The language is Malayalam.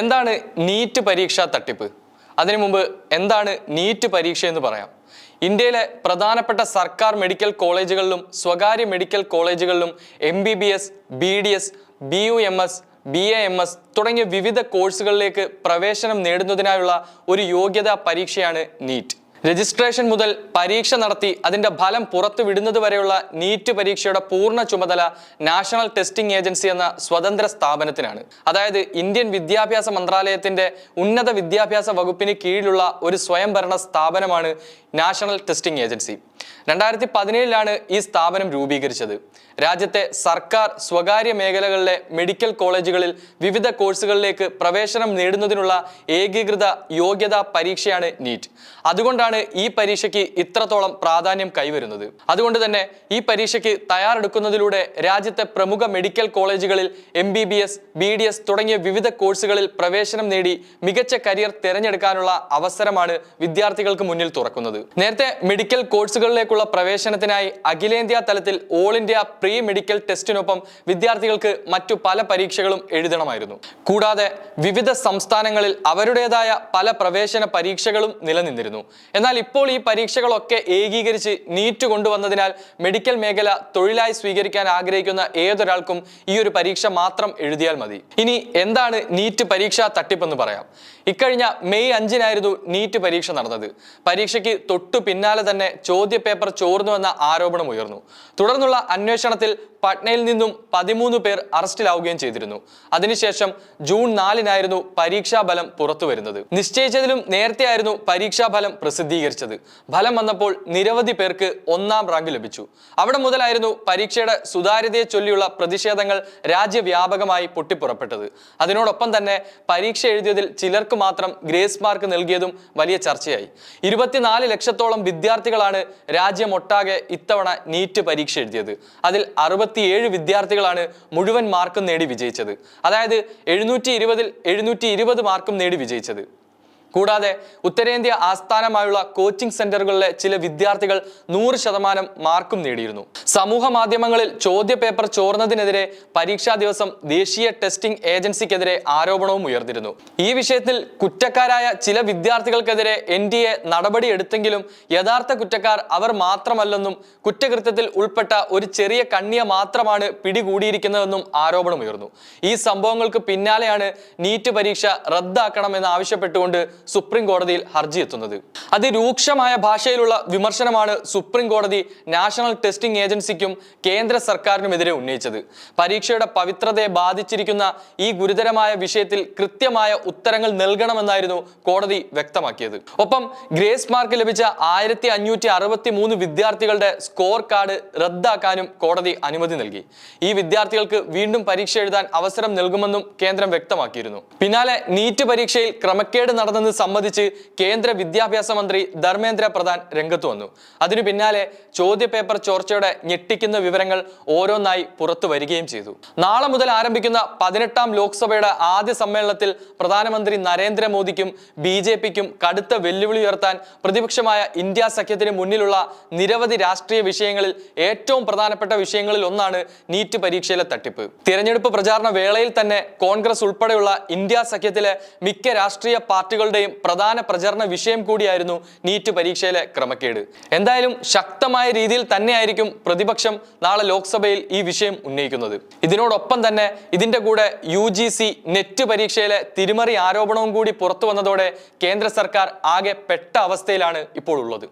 എന്താണ് നീറ്റ് പരീക്ഷാ തട്ടിപ്പ്? അതിനു മുമ്പ് എന്താണ് നീറ്റ് പരീക്ഷ എന്ന് പറയാം. ഇന്ത്യയിലെ പ്രധാനപ്പെട്ട സർക്കാർ മെഡിക്കൽ കോളേജുകളിലും സ്വകാര്യ മെഡിക്കൽ കോളേജുകളിലും M B B S B D S B U M S B A M S തുടങ്ങിയ വിവിധ കോഴ്സുകളിലേക്ക് പ്രവേശനം നേടുന്നതിനായുള്ള ഒരു യോഗ്യതാ പരീക്ഷയാണ് നീറ്റ്. രജിസ്ട്രേഷൻ മുതൽ പരീക്ഷ നടത്തി അതിന്റെ ഫലം പുറത്തു വിടുന്നത് വരെയുള്ള നീറ്റ് പരീക്ഷയുടെ പൂർണ ചുമതല നാഷണൽ ടെസ്റ്റിംഗ് ഏജൻസി എന്ന സ്വതന്ത്ര സ്ഥാപനത്തിനാണ്. അതായത് ഇന്ത്യൻ വിദ്യാഭ്യാസ മന്ത്രാലയത്തിന്റെ ഉന്നത വിദ്യാഭ്യാസ വകുപ്പിന് കീഴിലുള്ള ഒരു സ്വയംഭരണ സ്ഥാപനമാണ് നാഷണൽ ടെസ്റ്റിംഗ് ഏജൻസി. രണ്ടായിരത്തി പതിനേഴിലാണ് ഈ സ്ഥാപനം രൂപീകരിച്ചത്. രാജ്യത്തെ സർക്കാർ സ്വകാര്യ മേഖലകളിലെ മെഡിക്കൽ കോളേജുകളിൽ വിവിധ കോഴ്സുകളിലേക്ക് പ്രവേശനം നേടുന്നതിനുള്ള ഏകീകൃത യോഗ്യതാ പരീക്ഷയാണ് നീറ്റ്. അതുകൊണ്ടാണ് ഈ പരീക്ഷയ്ക്ക് ഇത്രത്തോളം പ്രാധാന്യം കൈവരുന്നത്. അതുകൊണ്ട് തന്നെ ഈ പരീക്ഷയ്ക്ക് തയ്യാറെടുക്കുന്നതിലൂടെ രാജ്യത്തെ പ്രമുഖ മെഡിക്കൽ കോളേജുകളിൽ M B B S B D S തുടങ്ങിയ വിവിധ കോഴ്സുകളിൽ പ്രവേശനം നേടി മികച്ച കരിയർ തിരഞ്ഞെടുക്കാനുള്ള അവസരമാണ് വിദ്യാർത്ഥികൾക്ക് മുന്നിൽ തുറക്കുന്നത്. നേരത്തെ മെഡിക്കൽ കോഴ്സുകളിലേക്കുള്ള പ്രവേശനത്തിനായി അഖിലേന്ത്യാ തലത്തിൽ ഓൾ ഇന്ത്യ പ്രീ മെഡിക്കൽ ടെസ്റ്റിനൊപ്പം വിദ്യാർത്ഥികൾക്ക് മറ്റു പല പരീക്ഷകളും എഴുതണമായിരുന്നു. കൂടാതെ വിവിധ സംസ്ഥാനങ്ങളിൽ അവരുടേതായ പല പ്രവേശന പരീക്ഷകളും നിലനിന്നിരുന്നു. എന്നാൽ ഇപ്പോൾ ഈ പരീക്ഷകളൊക്കെ ഏകീകരിച്ച് നീറ്റ് കൊണ്ടുവന്നതിനാൽ മെഡിക്കൽ മേഖല തൊഴിലായി സ്വീകരിക്കാൻ ആഗ്രഹിക്കുന്ന ഏതൊരാൾക്കും ഈ ഒരു പരീക്ഷ മാത്രം എഴുതിയാൽ മതി. ഇനി എന്താണ് നീറ്റ് പരീക്ഷാ തട്ടിപ്പെന്ന് പറയാം. ഇക്കഴിഞ്ഞ മെയ് അഞ്ചിനായിരുന്നു നീറ്റ് പരീക്ഷ നടന്നത്. പരീക്ഷയ്ക്ക് തൊട്ടു പിന്നാലെ തന്നെ ചോദ്യപേപ്പർ ചോർന്നുവെന്ന ആരോപണം ഉയർന്നു. തുടർന്നുള്ള അന്വേഷണത്തിൽ പട്നയിൽ നിന്നും പതിമൂന്ന് പേർ അറസ്റ്റിലാവുകയും ചെയ്തിരുന്നു. അതിനുശേഷം ജൂൺ നാലിനായിരുന്നു പരീക്ഷാഫലം പുറത്തു വരുന്നത് നിശ്ചയിച്ചതിലും നേരത്തെയായിരുന്നു പരീക്ഷാഫലം പ്രസിദ്ധീകരിച്ചത്. ഫലം വന്നപ്പോൾ നിരവധി പേർക്ക് ഒന്നാം റാങ്ക് ലഭിച്ചു. അവിടെ മുതലായിരുന്നു പരീക്ഷയുടെ സുതാര്യതയെ ചൊല്ലിയുള്ള പ്രതിഷേധങ്ങൾ രാജ്യവ്യാപകമായി പൊട്ടിപ്പുറപ്പെട്ടത്. അതിനോടൊപ്പം തന്നെ പരീക്ഷ എഴുതിയതിൽ ചിലർക്ക് മാത്രം ഗ്രേസ് മാർക്ക് നൽകിയതും വലിയ ചർച്ചയായി. ഇരുപത്തിനാല് ലക്ഷത്തോളം വിദ്യാർത്ഥികളാണ് രാജ്യമൊട്ടാകെ ഇത്തവണ നീറ്റ് പരീക്ഷ എഴുതിയത്. അതിൽ അറുപത്തിയേഴ് വിദ്യാർത്ഥികളാണ് മുഴുവൻ മാർക്കും നേടി വിജയിച്ചത്. അതായത് എഴുന്നൂറ്റി ഇരുപതിൽ എഴുന്നൂറ്റി ഇരുപത് മാർക്കും നേടി വിജയിച്ചത്. കൂടാതെ ഉത്തരേന്ത്യ ആസ്ഥാനമായുള്ള കോച്ചിംഗ് സെന്ററുകളിലെ ചില വിദ്യാർത്ഥികൾ നൂറ് ശതമാനം മാർക്കും നേടിയിരുന്നു. സമൂഹ മാധ്യമങ്ങളിൽ ചോദ്യപേപ്പർ ചോർന്നതിനെതിരെ പരീക്ഷാ ദിവസം ദേശീയ ടെസ്റ്റിംഗ് ഏജൻസിക്കെതിരെ ആരോപണവും ഉയർന്നിരുന്നു. ഈ വിഷയത്തിൽ കുറ്റക്കാരായ ചില വിദ്യാർത്ഥികൾക്കെതിരെ എൻ ഡി എ നടപടിയെടുത്തെങ്കിലും യഥാർത്ഥ കുറ്റക്കാർ അവർ മാത്രമല്ലെന്നും കുറ്റകൃത്യത്തിൽ ഉൾപ്പെട്ട ഒരു ചെറിയ കണ്ണിയ മാത്രമാണ് പിടികൂടിയിരിക്കുന്നതെന്നും ആരോപണമുയർന്നു. ഈ സംഭവങ്ങൾക്ക് പിന്നാലെയാണ് നീറ്റ് പരീക്ഷ റദ്ദാക്കണമെന്ന് ആവശ്യപ്പെട്ടുകൊണ്ട് സുപ്രീം കോടതിയിൽ ഹർജി എത്തുന്നത്. അതിരൂക്ഷമായ ഭാഷയിലുള്ള വിമർശനമാണ് സുപ്രീം കോടതി നാഷണൽ ടെസ്റ്റിംഗ് ഏജൻസിക്കും കേന്ദ്ര സർക്കാരിനുമെതിരെ ഉന്നയിച്ചത്. പരീക്ഷയുടെ പവിത്രതയെ ബാധിച്ചിരിക്കുന്ന ഈ ഗുരുതരമായ വിഷയത്തിൽ കൃത്യമായ ഉത്തരങ്ങൾ നൽകണമെന്നായിരുന്നു കോടതി വ്യക്തമാക്കിയത്. ഒപ്പം ഗ്രേസ് മാർക്ക് ലഭിച്ച ആയിരത്തി അഞ്ഞൂറ്റി അറുപത്തി മൂന്ന് വിദ്യാർത്ഥികളുടെ സ്കോർ കാർഡ് റദ്ദാക്കാനും കോടതി അനുമതി നൽകി. ഈ വിദ്യാർത്ഥികൾക്ക് വീണ്ടും പരീക്ഷ എഴുതാൻ അവസരം നൽകുമെന്നും കേന്ദ്രം വ്യക്തമാക്കിയിരുന്നു. പിന്നാലെ നീറ്റ് പരീക്ഷയിൽ ക്രമക്കേട് നടന്നെന്ന് സംബന്ധിച്ച് കേന്ദ്ര വിദ്യാഭ്യാസ മന്ത്രി ധർമ്മേന്ദ്ര പ്രധാൻ രംഗത്ത് വന്നു. അതിനു പിന്നാലെ ചോദ്യപേപ്പർ ചോർച്ചയുടെ ഞെട്ടിക്കുന്ന വിവരങ്ങൾ ഓരോന്നായി പുറത്തു വരികയും ചെയ്തു. നാളെ മുതൽ ആരംഭിക്കുന്ന പതിനെട്ടാം ലോക്സഭയുടെ ആദ്യ സമ്മേളനത്തിൽ പ്രധാനമന്ത്രി നരേന്ദ്രമോദിക്കും ബി ജെ പിക്കും കടുത്ത വെല്ലുവിളി ഉയർത്താൻ പ്രതിപക്ഷമായ ഇന്ത്യ സഖ്യത്തിന് മുന്നിലുള്ള നിരവധി രാഷ്ട്രീയ വിഷയങ്ങളിൽ ഏറ്റവും പ്രധാനപ്പെട്ട വിഷയങ്ങളിൽ ഒന്നാണ് നീറ്റ് പരീക്ഷയിലെ തട്ടിപ്പ്. തിരഞ്ഞെടുപ്പ് പ്രചാരണ വേളയിൽ തന്നെ കോൺഗ്രസ് ഉൾപ്പെടെയുള്ള ഇന്ത്യ സഖ്യത്തിലെ മിക്ക രാഷ്ട്രീയ പാർട്ടികളുടെയും പ്രധാന പ്രചരണ വിഷയം കൂടിയായിരുന്നു നീറ്റ് പരീക്ഷയിലെ ക്രമക്കേട്. എന്തായാലും ശക്തമായ രീതിയിൽ തന്നെയായിരിക്കും പ്രതിപക്ഷം നാളെ ലോക്സഭയിൽ ഈ വിഷയം ഉന്നയിക്കുന്നത്. ഇതിനോടൊപ്പം തന്നെ ഇതിന്റെ കൂടെ യു നെറ്റ് പരീക്ഷയിലെ തിരിമറി ആരോപണവും കൂടി പുറത്തു വന്നതോടെ കേന്ദ്ര സർക്കാർ ആകെ പെട്ട അവസ്ഥയിലാണ് ഇപ്പോൾ ഉള്ളത്.